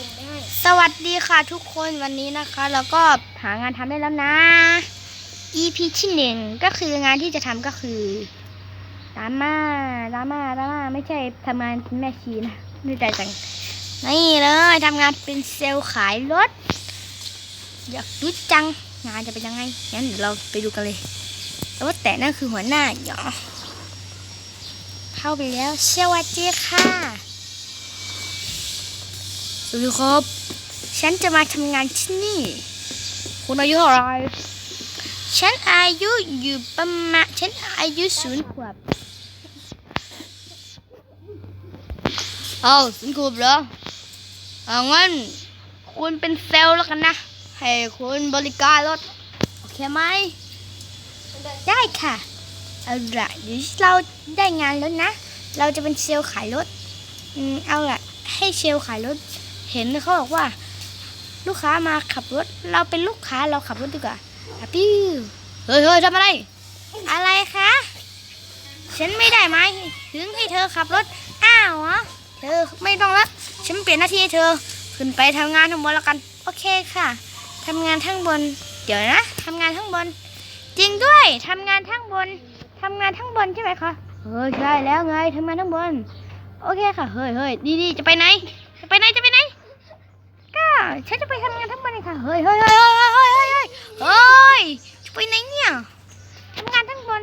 ส่งไปให้สวัสดีค่ะทุกคนวันนี้นะคะ แล้วก็หางานทำได้แล้วนะ EP ที่หนึ่งก็คืองานที่จะทำก็คือดราม่าดราม่าดราม่าไม่ใช่ทำงานเป็นแม่ชีนะไม่ใจจังนี่เลยทำงานเป็นเซลล์ขายรถอยากรู้จังงานจะเป็นยังไงงั้นเดี๋ยวเราไปดูกันเลยแล้วว่าแต่นั่นคือหัวหน้าเหรอเข้าไปแล้วสวัสดีค่ะ สวัสดีครับ ฉันจะมาทำงานที่นี่ คุณอายุเท่าไหรฉันอายุอยู่ประมาณ ฉันอายุศูนย์ขวบเอาศูนย์ขวบเหรอเอางั้น คุณเป็นเซลล์แล้วกันนะ ให้คุณบริการรถ โอเคไหม ได้ค่ะ เอาละเดี๋ยวเราได้งานแล้วนะ เราจะเป็นเซลล์ขายรถอืมเอาละให้เซลล์ขายรถ เห็นเขาบอกว่า ลูกค้ามาขับรถ เราเป็นลูกค้าเราขับรถดีกว่าอะปิ้วเฮ้ยเฮ้ยทำอะไร อะไรคะฉันไม่ได้ไหมถึงให้เธอขับรถ อ้าวเหรอเธอไม่ต้องละฉันเปลี่ยนหน้าที่ให้เธอ ขึ้นไปทำงานข้างบนแล้วกัน โอเคค่ะทำงานข้างบน เดี๋ยวนะทำงานข้างบน จริงด้วยทำงานข้างบนทำงานข้างบนใช่ไหมคะเออใช่แล้วไงทำงานข้างบน โอเคค่ะ เฮ้ยเฮ้ยดีดีจะไปไหน จะไปไหนจะไป ฉันจะไปทำงานทั้งวันเลยค่ะ เฮ้ยเฮ้ยเฮ้ยเฮ้ยเฮ้ยเฮ้ยเฮ้ยไปไหนเนี่ยทำงานทั้งวัน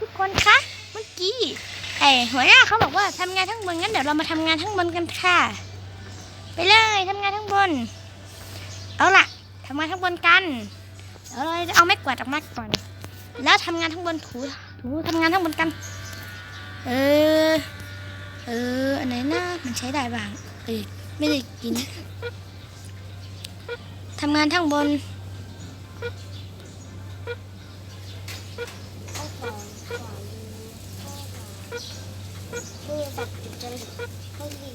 ทุกคนคะ เมื่อกี้ไอหัวหน้าเขาบอกว่าทำงานทั้งวันงั้นเดี๋ยวเรามาทำงานทั้งวันกันค่ะ ไปเลยทำงานทั้งบนเอาล่ะทำงานทั้งบนกันเดี๋ยวเราเอาไม้กวาดออกมาก่อน แล้วทำงานทั้งบนถูถูทำงานทั้งบนกัน เออ เออ อันไหนนะมันใช้ได้บ้าง เออ ไม่ได้กิน ทำงานทั้งบนเอาก่อนก่อนดูข้วเบอร์บัตรจะให้ดี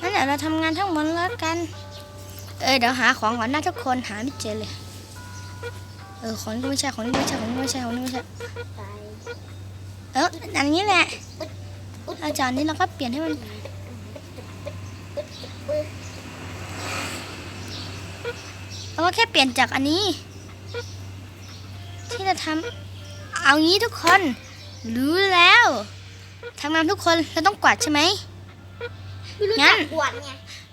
งั้นเดี๋ยวเราทำงานทั้งบนแล้วกัน เออเดี๋ยวหาของก่อนนะทุกคนหาไม่เจอเลย เออของนี้ไม่ใช่ของนี้ไม่ใช่ของนี้ไม่ใช่ของนี้ไม่ใช่ตายเอออันนี้แหละอาจารย์นี้เราก็เปลี่ยนให้มัน เราก็แค่เปลี่ยนจากอันนี้ ที่จะทำเอางี้ทุกคน รู้แล้วทำงานทุกคนเราต้องกวาดใช่ไหมไม่รู้งั้จันกกวดไง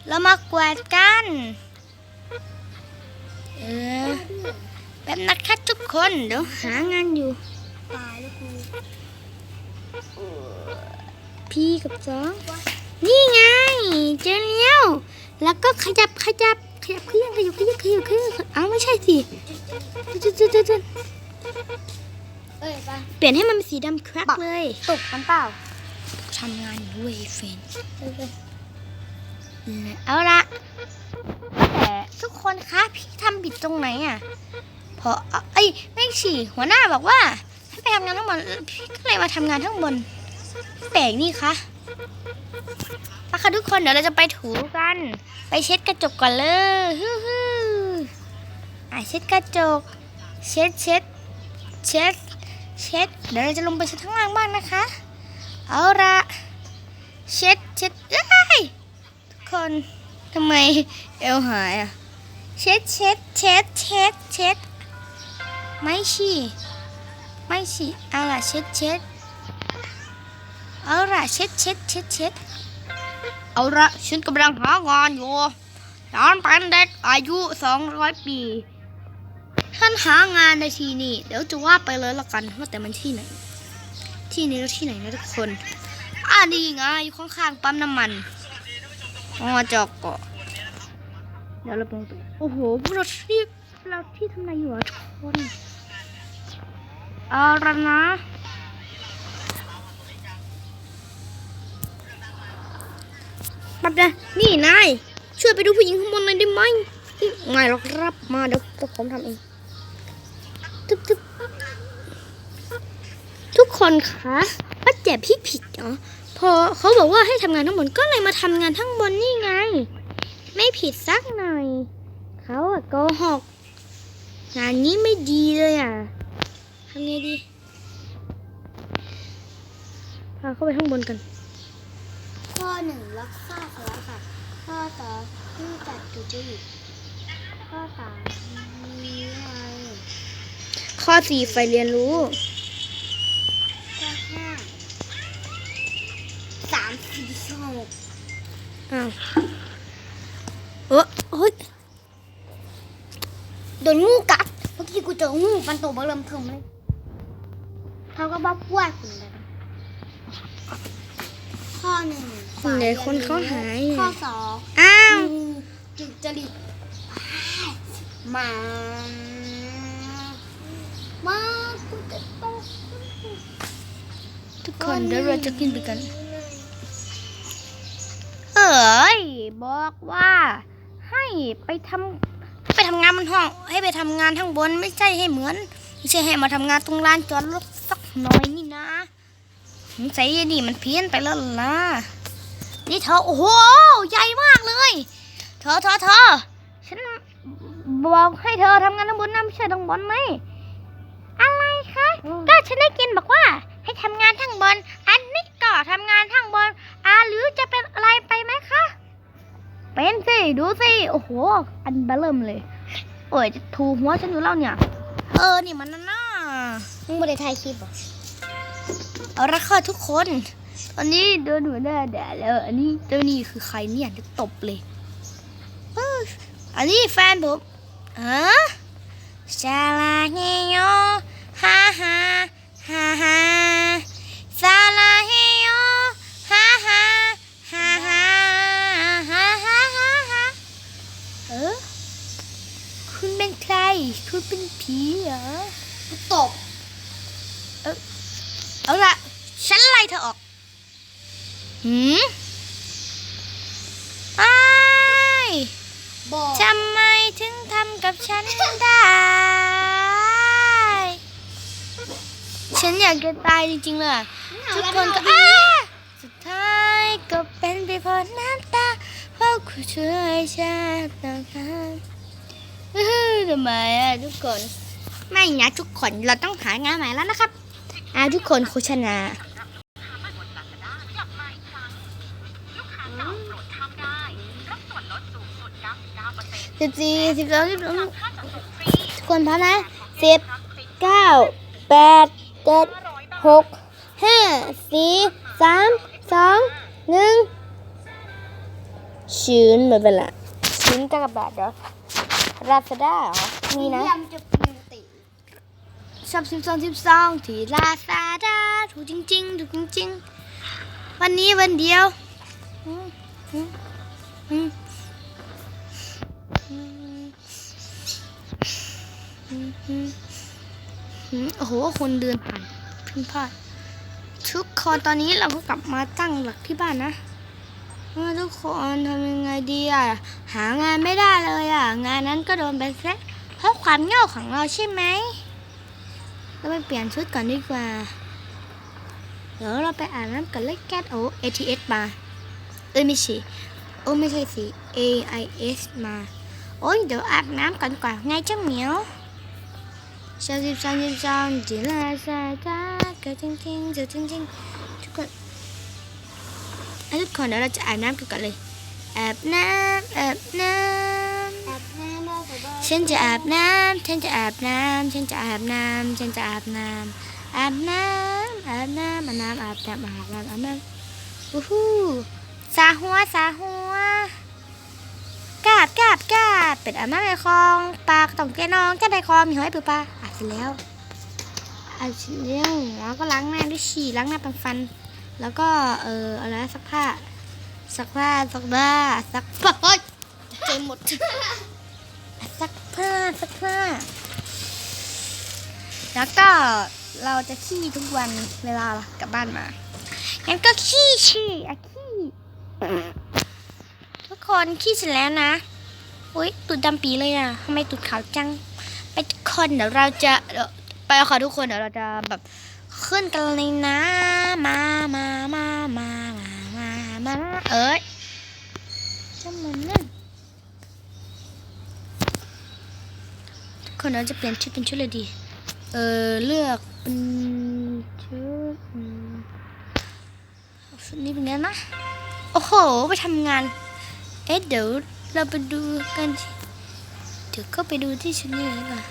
เรามากวาดกัน เออแป๊บนะคะทุกคนเดี๋ยวหางานอยู่ตายแล้วกูพี่กับสอง นี่ไง เจอแล้ว แล้วก็ขยับขยับขยับเครื่องขยับขยับขยับเครื่องเอาไม่ใช่สิจุดจุดจุดจุดเอ้ยไปเปลี่ยนให้มันเป็นสีดำครักเลยตกกันเปล่าทำงานอยู่เว้ยเฟนเอ้ยไปเอาละแต่ทุกคนคะพี่ทำผิดตรงไหนอะพอเอ้ยไม่สิหัวหน้าบอกว่า ให้ไปทำงานทั้งบนพี่ก็เลยมาทำงานทั้งบน แปลกนี่คะไปค่ะทุกคนเดี๋ยวเราจะไปถูกัน ไปเช็ดกระจกก่อนเลยฮู้ฮู้อะเช็ดกระจก เช็ดเช็ดเช็ดเช็ด เดี๋ยวเราจะลงไปเช็ดข้างล่างบ้างนะคะ เอาละเช็ดเช็ดเอ้ยทุกคนทำไมเอวหายอะ เช็ดเช็ดเช็ดเช็ดเช็ดไม่ฉี่ไม่ฉี่เอาล่ะเช็ดเช็ด เอาละเช็ดเช็ดเช็ดเช็ดเอาละฉันกำลังหางานอยู่ฉันเป็นเด็กอายุสองร้อยปีฉันหางานในที่นี่เดี๋ยวจะว่าไปเลยละกันว่าแต่มันที่ไหน ที่นี้แล้วที่ไหนนะทุกคนอ่านี่ไงอยู่ข้างๆปั๊มน้ำมันอ๋อจอกเกาะเดี๋ยวเราไปโอ้โหพวกเราที่เราที่ทำไรอยู่อะทุกคนเอาละนะ นะ นี่นาย ช่วยไปดูผู้หญิงข้างบนหน่อยได้ไหมไม่หรอกครับมาเดี๋ยวพวกผมทำเองทึบทึบทุกคนคะว่าเจ็บพี่ผิดเหรอพอเขาบอกว่าให้ทำงานทั้งบนก็เลยมาทำงานทั้งบนนี่ไง ไม่ผิดสักหน่อย เขาอะโกหกงานนี้ไม่ดีเลยอะทำไงดีพาเข้าไปข้างบนกัน หนึ่งรักษาสารค่ะข้อสองที่จัดจุดจริตข้อสามมีอะไงข้อสี่ไฟเรียนรู้ ข้อห้าสามสี่หกอ้าวเออเฮ้ยโดนงูกัดเมื่อกี้กูเจองูมันตัวเบอเริ่มเทิมเลยเขาก็บ้าพวดคุณเลย ข้อหนึ่งไหนคนเขาหายข้อสองอ้าวงูจุดจริตหมามากูจะต้องทุกคนเดี๋ยวเราจะกินไปกัน เอ้ยบอกว่าให้ไปทำไปทำงานบนห้อง ให้ไปทำงานข้างบนไม่ใช่ให้เหมือน ไม่ใช่ให้มาทำงานตรงลานจอดรถสักหน่อยนี่ นะสงสัยยายนี่มันเพี้ยนไปแล้วล่ะ นี่เธอโอ้โห ใหญ่มากเลย เธอเธอเธอฉันบอกให้เธอทำงานข้างบนนะไม่ใช่ข้างบนไหมอะไรคะ ก็ฉันได้กินบอกว่า ให้ทำงานข้างบน อันนี้ก็ทำงานข้างบนอ่าหรือจะเป็นอะไรไปไหมคะ เป็นสิ ดูสิ โอ้โห อันเบลเริ่มเลย โอ้ยจะถูหัวฉันอยู่แล้วเนี่ย เออ นี่มันน่ะน่ามึงไม่ได้ถ่ายคลิปเหรอ เอาละค่ะทุกคนตอนนี้เดินหัวหน้าแดดแล้ว อันนี้เจ้านี่คือใครเนี่ยจะตบเลยอันนี้แฟนผมฮะชาลาเฮโยฮ่าฮ่าฮ่าฮ่าซาลาเฮโยฮ่าฮ่าฮ่าฮ่าฮ่าฮ่าฮ่าฮ่าเออคุณเป็นใคร คุณเป็นผีเหรอตบ เอาละฉันไล่เธอออก หืมไอ้ายบอกทำไมถึงทำกับฉันได้ ฉันอยากจะตายจริงๆเลยอะทุกคนก็อ้าสุดท้ายก็เป็นไปเพราะน้ำตาเพราะคุณช่วยฉันนะคะอื้อหือทำไมอะทุกคน ไม่นะทุกคนเราต้องหางานใหม่แล้วนะครับอาทุกคนโฆษณา สิบสี่สิบสองสิบสองทุกคนพร้อมนะสิบเก้าแปดเจ็ดหกห้าสี่สามสองหนึ่งชื้นหมดเวลาชื้นกระบาดเหรอราซาด้าเหรอมีนะชอบสิบสองสิบสองที่ลาซาด้าถูกจริงๆถูกจริงๆ วันนี้วันเดียว อืมอืมอืม โอ้โห คนเดินผ่านพิ่พลาดทุกคนตอนนี้เราก็กลับมาตั้งหลักที่บ้านนะทุกคนทำยังไงดีอะ หางานไม่ได้เลยอะ งานนั้นก็โดนไปแค่เพราะความโง่าของเราใช่ไหมเราไปเปลี่ยนชุดก่อนดีกว่า เดี๋ยวเราไปอาบน้ำกันเล็กแก๊สโอ ATS มา เอ้ยไม่ใช่โอ้ไม่ใช่สิ AIS มา โอ้ยเดี๋ยวอาบน้ำกันก่อนไงเจ้าเหมียว ชาสิบสามสิบสองจิลาซาจ้าเกิดจริงจริงเจอจริงจริงทุกคนทุกคนเดี๋ยวเราจะอาบน้ำกันก่อนเลยอาบน้ำอาบน้ำฉันจะอาบน้ำฉันจะอาบน้ำฉันจะอาบน้ำฉันจะอาบน้ำอาบน้ำอาบน้ำอาบน้ำอาบน้ำอาบน้ำอาบน้ำวู้ฮู้สาหัวสาหัวกาบกาบกาบเป็ดอาบน้ำในคลองปากต้องแกนองแก้ในคลองมีหอยปือปลา สร็จแล้วอาบเสร็จแล้วแล้วก็ล้างหน้าด้วยฉี่ล้างหน้าแปรงฟัน แล้วก็เอออะไรซักผ้าซักผ้าซักผ้าซักผ้าเฮ้ยเจหมดซักผ้าซักผ้า แล้วก็เราจะขี้ทุกวันเวลากลับบ้านมางั้นก็ขี้ฉี่อะขี้ทุกคนขี้เสร็จแล้วนะอุ้ยตุดดำปีเลยอะทำไมตุดขาวจัง ไปทุกคนเดี๋ยวเราจะไปค่ะทุกคนเดี๋ยวเราจะแบบขึ้นกันเลยนะมามามามามามามาเอ้ยจะมันนั่นคนเราจะเปลี่ยนชุดเป็นชุดอะไรดี เออเลือกเป็นชุดชุดนี้เป็นไงนะ โอ้โห ไปทำงาน เอ๊ะเดี๋ยวเราไปดูกันที่ ดี๋ยวก็ไปดูที่ชุดนี้เลยก่อน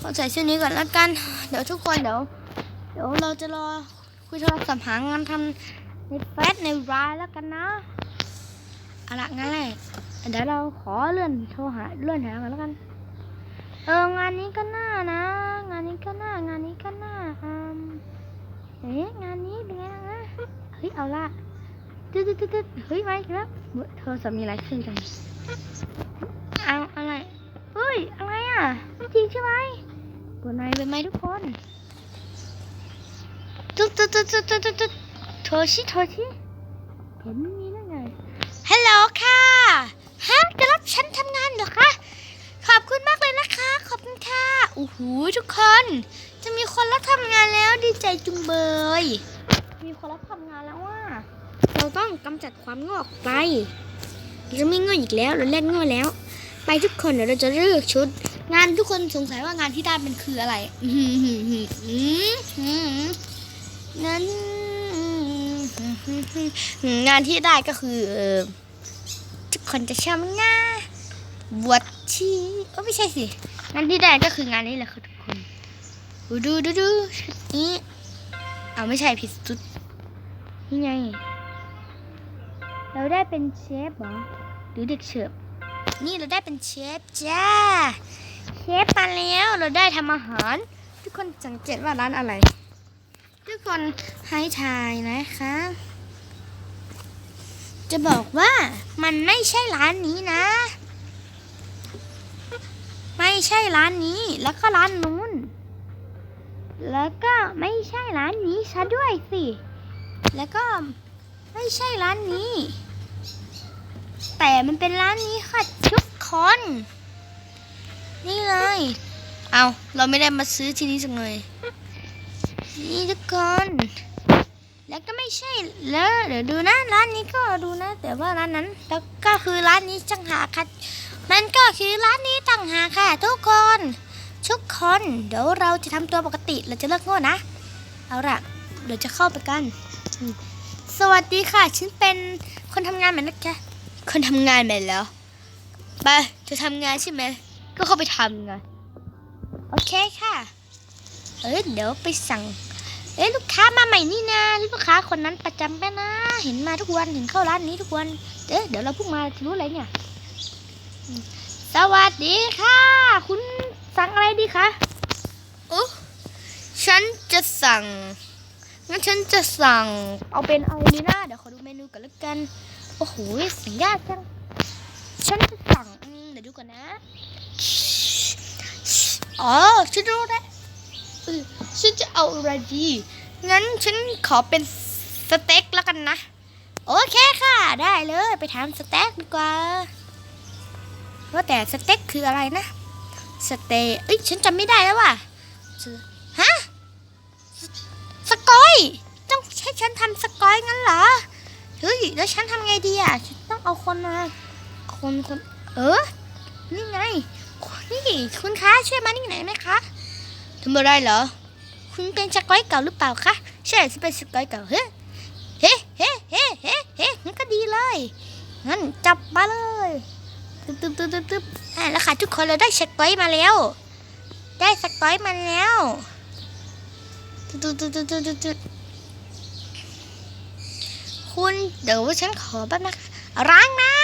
ขอใส่ชุดนี้ก่อนแล้วกัน เดี๋ยวทุกคนเดี๋ยว เดี๋ยวเราจะรอคุยโทรศัพท์หางานทำในเฟซในไลน์แล้วกันนะเอาละงั้นแหละเดี๋ยวเราขอเลื่อนโทรหาเลื่อนหากันแล้วกัน เอองานนี้ก็น่านะ งานนี้ก็น่างานนี้ก็น่าอืมเอ๊ะงานนี้เป็นไงบ้างนะเฮ้ยเอาละ ตึ๊ดตึ๊ดตึ๊ดเฮ้ยมาอีกแล้วโทรศัพท์มีหลายเครื่องจังเอาอะไรเฮ้ยอะไรอะไม่จริงใช่ไหมเปิดไมค์เปิดไมทุกคนตึ๊ดตึ๊ดตึ๊ดตึ๊ดตึ๊ดตึ๊ดโทรชิโทรชิเห็นมีได้ไงฮัลโหลค่ะฮะจะรับฉันทำงานเหรอคะขอบคุณมากเลยนะคะ ขอบคุณค่ะโอ้โหทุกคน จะมีคนรับทำงานแล้วดีใจจุงเบย มีคนรับทำงานแล้วว่าเรา ต้องกำจัดความโง่ออกไปเราไม่โง่อีกแล้วเราเล่นโง่แล้ว ไปทุกคนเดี๋ยวเราจะเลือกชุด งานทุกคนสงสัยว่างานที่ได้เป็นคืออะไรนั้นงานที่ได้ก็คือทุกคนจะชอบง่าบวชชีเอไม่ใช่สิงานที่ได้ก็คืองานนี้แหละค่ะทุกคนดูดูดูดูชุดนี้เอาไม่ใช่ผิดชุดนี่ไง เราได้เป็นเชฟเหรอหรือเด็กเสิร์ฟนี่เราได้เป็นเชฟจ้า เชฟมาแล้วเราได้ทำอาหาร ทุกคนสังเกตว่าร้านอะไร ทุกคนให้ทายนะคะ จะบอกว่ามันไม่ใช่ร้านนี้นะ ไม่ใช่ร้านนี้แล้วก็ร้านนู้น แล้วก็ไม่ใช่ร้านนี้ซะด้วยสิ แล้วก็ ไม่ใช่ร้านนี้ แต่มันเป็นร้านนี้ค่ะทุกคน นี่เลย เอาเราไม่ได้มาซื้อที่นี่สักหน่อยนี่ทุกคน แล้วก็ไม่ใช่แล้วเดี๋ยวดูนะร้านนี้ก็ดูนะ แต่ว่าร้านนั้นแล้วก็คือร้านนี้จังหากค่ะมันก็คือร้านนี้ต่างหากค่ะ ทุกคนทุกคนเดี๋ยวเราจะทำตัวปกติเราจะเลิกโง่นะ เอาละเดี๋ยวจะเข้าไปกันอืม สวัสดีค่ะ ฉันเป็นคนทำงานเหมือนนะแกคนทำงานเหมือนแล้ว ไปจะทำงานใช่ไหม ก็เข้าไปทำไงโอเคค่ะ เอ้ยเดี๋ยวไปสั่ง เอ้ยลูกค้ามาใหม่นี่นะลูกค้าคนนั้นประจำไปนะ เห็นมาทุกวันเห็นเข้าร้านนี้ทุกวัน เอ๊ะเดี๋ยวเราเพิ่งมาจะรู้อะไรเนี่ย สวัสดีค่ะ คุณสั่งอะไรดีคะโอ้ฉันจะสั่ง งั้นฉันจะสั่งเอาเป็นอะไรดีนะเดี๋ยวขอดูเมนูก่อนแล้วกัน โอ้โหสัญญาจังฉันจะสั่งเดี๋ยวดูก่อนนะอ๋อฉันรู้แล้วฉันจะเอาอะไรดีงั้นฉันขอเป็นสเต็กแล้วกันนะ โอเคค่ะ ได้เลยไปทำสเต็กดีกว่าว่าแต่สเต็กคืออะไรนะ สเต็กเอ้ยฉันจำไม่ได้แล้วว่ะ กอยต้องให้ฉันทำสกอยงั้นเหรอเฮ้ยแล้วฉันทำไงดีอะฉันต้องเอาคนมา คนคนเออ นี่ไง นี่คุณคะช่วยมานี่หนไหมคะทำอะไรเหรอ คุณเป็นสกอยเก่าหรือเปล่าคะใช่ฉันเป็นสกอยเก่าเฮ้เฮ้เฮ้เฮ้เฮ้เฮ้งั้นก็ดีเลยงั้นจับมาเลยตึ๊บตึ๊บตึ๊บตึ๊บตึ๊บอะแล้วค่ะทุกคนเราได้สกอยมาแล้ว ได้สกอยมาแล้ว ตึ๊บตึ๊บตึ๊บตึ๊บตึ๊บตึ๊บคุณเดี๋ยวฉันขอแป๊บนะคะล้างน้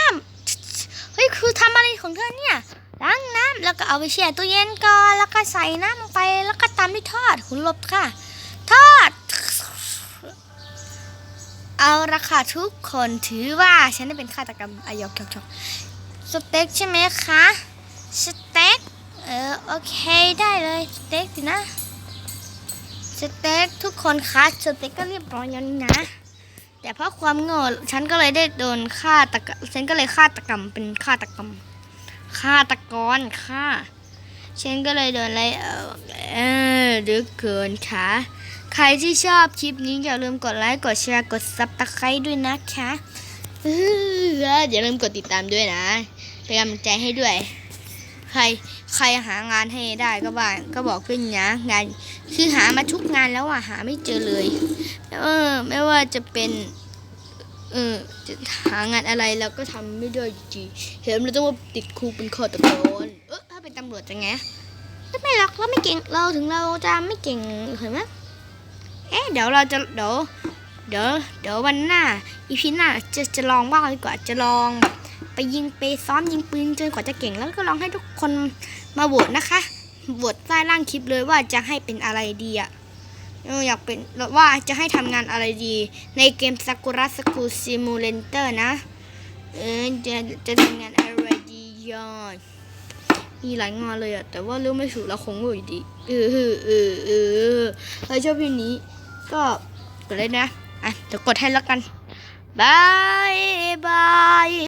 ำเฮ้ยคือทำอะไรของเธอเนี่ยล้างน้ำแล้วก็เอาไปแช่ตู้เย็นก่อนแล้วก็ใส่น้ำลงไปแล้วก็ตามด้วยทอดคุณหลบค่ะ ทอด เอาละค่ะทุกคนถือว่าฉันได้เป็นฆาตกรรมอายอกชอกสเต็กใช่ไหมคะสเต็กเออโอเคได้เลยสเต็กสินะ เต็กทุกคนคะสเต็กก็เรียบร้อยแล้วนี่นะ แต่เพราะความโง่ฉันก็เลยได้โดนฆ่าตกรรมฉันก็เลยฆ่าตะกรรมเป็นฆ่าตะกรรมฆาตะกรค่ะฉันก็เลยโดนไล่ออเออดึกเกินค่ะใครที่ชอบคลิปนี้อย่าลืมกดไลค์กดแชร์กดซับตะไคร้ด้วยนะคะเอออย่าลืมกดติดตามด้วยนะเป็นกำลังใจให้ด้วย ใครใครหางานให้ได้ก็บ้าก็บอกขึ้นนะงาน คือหามาทุกงานแล้วอะหาไม่เจอเลยเออไม่ว่าจะเป็น เออจะหางานอะไรเราก็ทำไม่ได้จริงเห็นเราต้องว่าติดคุกเป็นฆาตกรเออถ้าเป็นตำรวจจะไงไม่หรอกเราไม่เก่งเราถึงเราจะไม่เก่งเห็นไหมเอ๊ะเดี๋ยวเราจะเดี๋ยวเดี๋ยวเดี๋ยววันหน้าอีพีหน้าจะจะลองบ้างดีกว่าจะลองแบบ ไปยิงไปซ้อมยิงปืนจนกว่าจะเก่งแล้วก็ลองให้ทุกคนมาโหวตนะคะโหวตใต้ล่างคลิปเลยว่าจะให้เป็นอะไรดีอะเอออยากเป็นว่าจะให้ทำงานอะไรดี ในเกม Sakura School Simulator นะ เออจะจะทำงานอะไรดียอดมีหลายงานเลยอะแต่ว่าเรื่องไม่ถูกเราคงอยู่ดีเออเออเออเออถ้าชอบเพลงนี้ ก็กดเลยนะ อะเดี๋ยวกดให้แล้วกันบายบาย